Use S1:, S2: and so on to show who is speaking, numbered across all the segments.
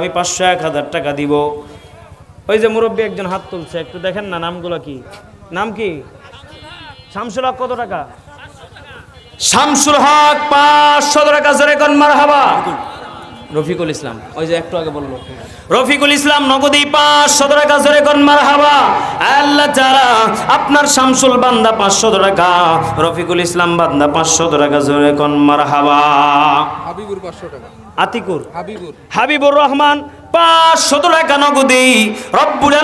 S1: আমি পাঁচশো এক হাজার টাকা দিব। ওই যে মুরব্বী একজন হাত তুলছে, একটু দেখেন না নামগুলো কি? নাম কি? শামসুল হক কত টাকা? শামসুল হক পাঁচশো টাকা, জোরে মার হাবা রফিকুল ইসলাম। ওই যে একটু আগে বলল। রফিকুল ইসলাম নগদী পাঁচশো টাকা জোরে কন মার হাবা আল্লাহ যারা আপনার শামসুল বান্দা পাঁচশো টাকা রফিকুল ইসলাম বান্দা পাঁচশো টাকা জোরে কন মার হাবা
S2: হাবিবুর পাঁচশো টাকা।
S1: আতিকুর।
S2: হাবিবুর।
S1: হাবিবুর রহমান পাঁচশত টাকা নগদে রব্বুল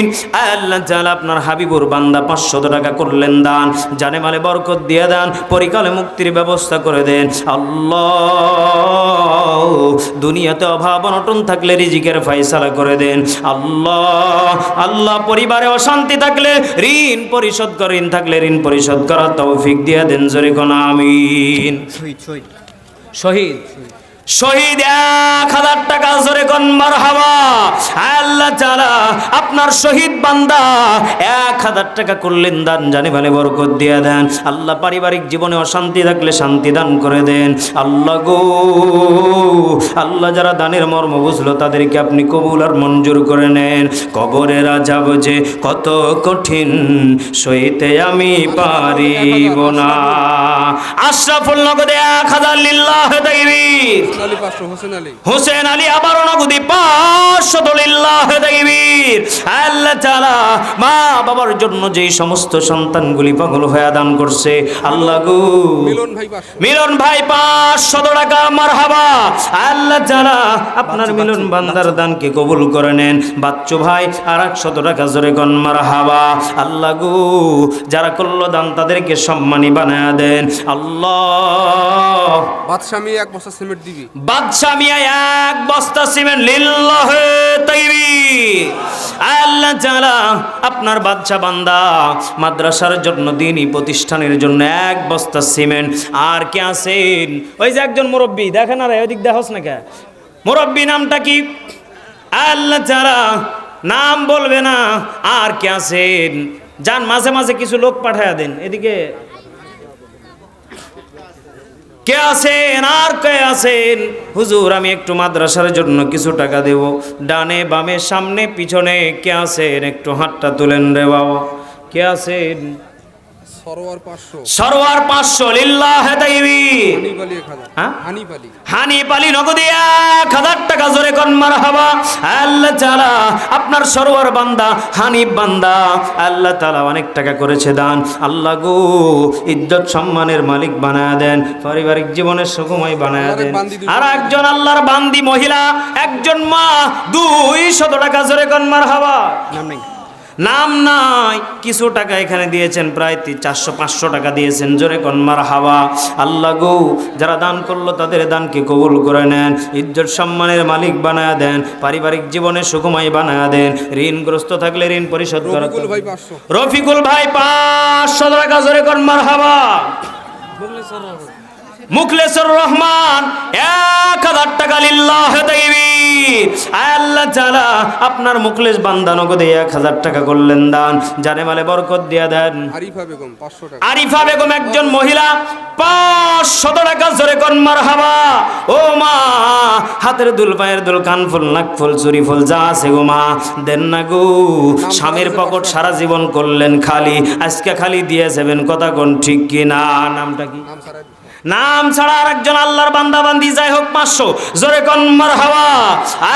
S1: আলামিন আল্লাহ জালা আপনার হাবিবুর বান্দা পাঁচশত টাকা করলেন দান জানে মালে বরকত দিয়ে দান পরিকালে মুক্তির ব্যবস্থা করে দেন। আল্লাহ দুনিয়াতে অভাব অনটন থাকলে রিজিকের ফাইসালা করে দেন। আল্লাহ আল্লাহ পরিবারে অশান্তি থাকলে ঋণ পরিশোধ করে ঋণ থাকলে ঋণ পরিশোধ করার তৌফিক দিয়ে দেন। জোরে কোন আমিন।
S2: শহীদ। শহীদ
S1: এক হাজার টাকা, জোরে কন মার হাওয়া আল্লাহ চালা আপনার শহীদ বান্দা এক হাজার টাকা করলেন, দান জানে ভালে বরকত দিয়ে দেন। আল্লাহ পারিবারিক জীবনে অশান্তি থাকলে শান্তি দান করে দেন। আল্লাহ গো, আল্লাহ যারা দানের মর্ম বুঝলো, তাদেরকে আপনি কবুল আর মঞ্জুর করে নেন। কবরের যাব যে কত কঠিন, সইতে আমি পারিব না। আশরাফুল নগদে এক হাজার লিল্লাহ তাইবীর।
S2: হোসেন আলী
S1: আবারও নগদি পাঁচশত লিল্লাহ আল্লাহ তাআলা মা বাবার জন্য যেই সমস্ত সন্তানগুলি পাগল হয়ে দান করছে আল্লাহ গো।
S2: মিলন ভাই
S1: মিলন ভাই পাঁচশত টাকা মারহাবা। আল্লাহ যারা আপনার মিলন বান্দার দানকে কবুল করে নেন। বাচ্চু ভাই আর একশত টাকা জোরে গন মারহাবা। আল্লাহ গো যারা করল দান তাদেরকে সম্মানী বানায় দেন। আল্লাহ।
S2: বাদশামী এক বস্তা সিমেন্ট দিবি।
S1: বাদশা মিয়া এক বস্তা সিমেন্ট লিল্লাহ তাইবি আল্লাহ তাআলা, আপনার বাদশা বান্দা মাদ্রাসার জন্য দিনই প্রতিষ্ঠানের জন্য এক বস্তা সিমেন্ট। আর কে আছেন? ওই যে একজন মুরব্বী, দেখেন আর ওইদিক দেখোস না কে? মুরব্বী নামটা কি? আল্লাহ তাআলা, নাম বলবে না। আর কে আছেন? যান, মাঝে মাঝে কিছু লোক পাঠায় দেন। এদিকে কে আছেন? আর কে আছেন? হুজুর, আমি একটু মাদ্রাসার জন্য কিছু টাকা দেব। ডানে, বামে, সামনে, পিছনে কে আছেন? একটু হাতটা তুলেন রে বাবা। কে আছেন?
S2: সরোয়ার পাঁচশো।
S1: সরোয়ার লিল্লাহ
S2: হাজার।
S1: হ্যাঁ? নগদে এক হাজার টাকা জোরে কন মার হাবা আল্লাহ তালা আপনার সরোয়ার বান্দা হানিফ বান্দা আল্লাহ তালা অনেক টাকা করেছে দান। আল্লাহ গো ইজ্জত সম্মানের মালিক বানায় দেন পারিবারিক জীবনের সুখময় বানায় দেন। আর একজন আল্লাহর বান্দি মহিলা একজন মা দুই শত টাকা জোরে কন মার হাবা
S2: নাম নেই।
S1: কিছু টাকা এখানে দিয়েছেন প্রায় চারশো পাঁচশো টাকা দিয়েছেন। জোরে কন্মার হাওয়া আল্লাহ গো যারা দান করল তাদের দানকে কবুল করে নেন ইজ্জত সম্মানের মালিক বানায় দেন পারিবারিক জীবনে সুখময় বানায় দেন। ঋণগ্রস্ত থাকলে ঋণ পরিশোধ করা রফিকুল ভাই পাঁচশো। টাকা জোরে কন্মার হাওয়া মুখলেসুর রহমান এক হাজার টাকা লিল্লাহ তাইবীর আল্লাহ তাআলা আপনার মুখলেস বান্দা নগদে এক হাজার টাকা করলেন দান। জানে মালে বরকত দিয়া দেন।
S2: আরিফা বেগম পাঁচশো টাকা।
S1: আরিফা বেগম একজন মহিলা পাঁচশত টাকা জোরে কন মার হাবা ও মা হাতের দুল পায়ের দুল কান ফুল নাক ফুল চুরি ফুল যা আছে গো মা দেন না গো। স্বামীর পকট সারা জীবন করলেন খালি আজকে খালি দিয়ে যাবেন কথা কোন ঠিক কি না? নামটা কি?
S2: নাম
S1: ছাড়া আর একজন আল্লাহর বান্দা বান্দি যাই হোক পাঁচশো। জোরে কন মার হাওয়া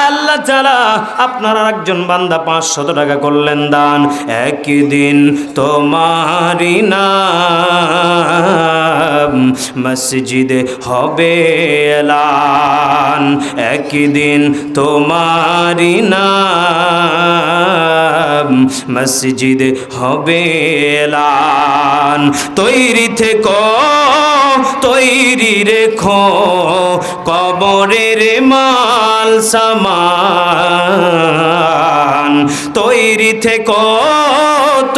S1: আল্লাহ ছাড়া আপনার আর একজন বান্দা পাঁচশত টাকা করলেন দান। একদিন তোমারি নাম মসজিদে হবে এলান। একদিন তোমারি নাম মসজিদে হবে এলান। তৈরি থেকো তৈরি রেখো, কবরের মাল সামান। তৈরি থেকো,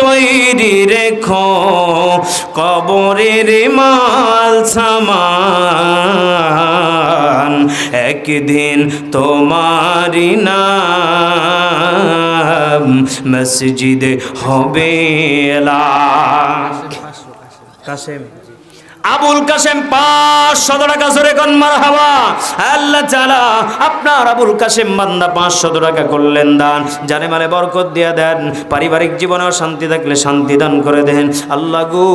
S1: তৈরি রেখো, কবরের মাল সামান। একদিন তোমারি নাম মসজিদে হবে কাসেম আবুল কাসেম পাঁচশত টাকা জোরে কন হাওয়া আল্লাহ চালা আপনার আবুল কাসেম বান্দা পাঁচশত টাকা করলেন দান। জানে মানে বরকত দিয়ে দেন। পারিবারিক জীবনেও শান্তি থাকলে শান্তি দান করে দেন। আল্লাহ গু,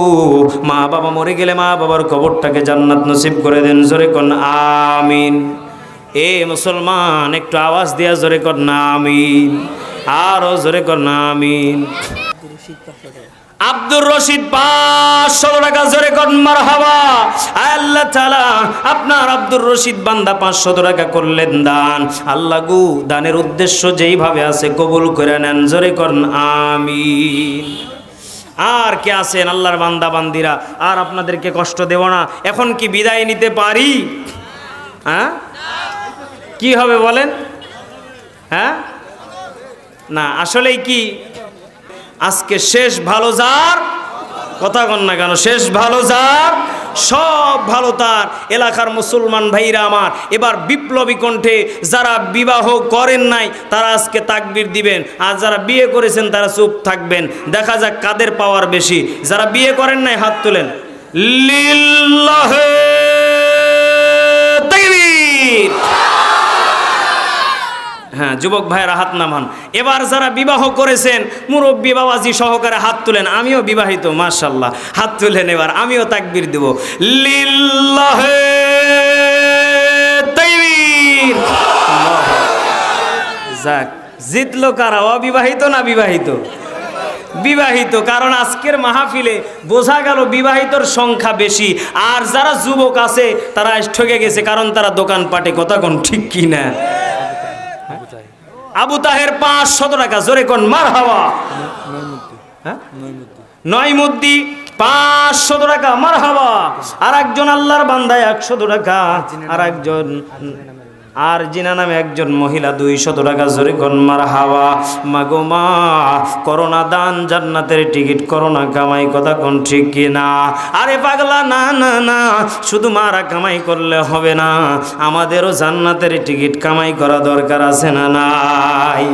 S1: মা বাবা মরে গেলে মা বাবার কবরটাকে জান্নাত নসিব করে দেন। জোরে কন, আমিন। এ মুসলমান, একটু আওয়াজ দিয়া জোরে কর না আমিন। আরও জোরে কর না আমিন আব্দুর রশিদ পাঁচশো টাকা জোরে কন্মার হাওয়া আল্লাহ তালা আপনার আব্দুর রশিদ বান্দা পাঁচশো টাকা করলেন দান। আল্লাহ গু, দানের উদ্দেশ্য যেইভাবে আছে কবুল করে নেন, জোরে করেন আমি আর কে আছেন আল্লাহর বান্দা বান্দিরা? আর আপনাদেরকে কষ্ট দেব না। এখন কি বিদায় নিতে পারি? হ্যাঁ? কি হবে বলেন? হ্যাঁ? না, আসলেই কি আজকে শেষ ভালো যার? কথা কন না কেন, শেষ ভালো যার? সব ভালো তার। এলাকার মুসলমান ভাইরা আমার, এবার বিপ্লবী কণ্ঠে যারা বিবাহ করেন নাই, তারা আজকে তাকবির দিবেন। আর যারা বিয়ে করেছেন, তারা চুপ থাকবেন। দেখা যাক কাদের পাওয়ার বেশি। যারা বিয়ে করেন নাই, হাত তুলেন। লিল্লাহে হ্যাঁ যুবক ভাইয়েরা হাত নামান। এবার যারা বিবাহ করেছেন, মুরব্বী বাবাজি সহকারে হাত তুলেন। আমিও বিবাহিত মাশাল্লাহ হাত তুলেন এবার, আমিও তাকবির দেব। লিল্লাহে তাকবীর যাক, জিতলো কারা? অবিবাহিত না বিবাহিত? বিবাহিত, কারণ আজকের মাহফিলে বোঝা গেল বিবাহিতর সংখ্যা বেশি। আর যারা যুবক আছে, তারা ঠকে গেছে, কারণ তারা দোকানপাটে, কথা কোন ঠিক কি না আবু তাহের পাঁচ শত টাকা, জোরে কোন মার হাওয়া হ্যাঁ? নয় মুদ্দি পাঁচশো টাকা মার হাওয়া আর একজন আল্লাহর বান্দায় একশো টাকা আর একজন আর জিনা নামে একজন মহিলা দুইশত টাকা জোরে গনমার মার হাওয়া মাগো মা, করোনা দান, জান্নাতের টিকিট, করোনা কামাই, কথা কোন ঠিক কিনা আরে পাগলা, না না না, শুধু মারা কামাই করলে হবে না, আমাদেরও জান্নাতের টিকিট কামাই করা দরকার আছে না নাই?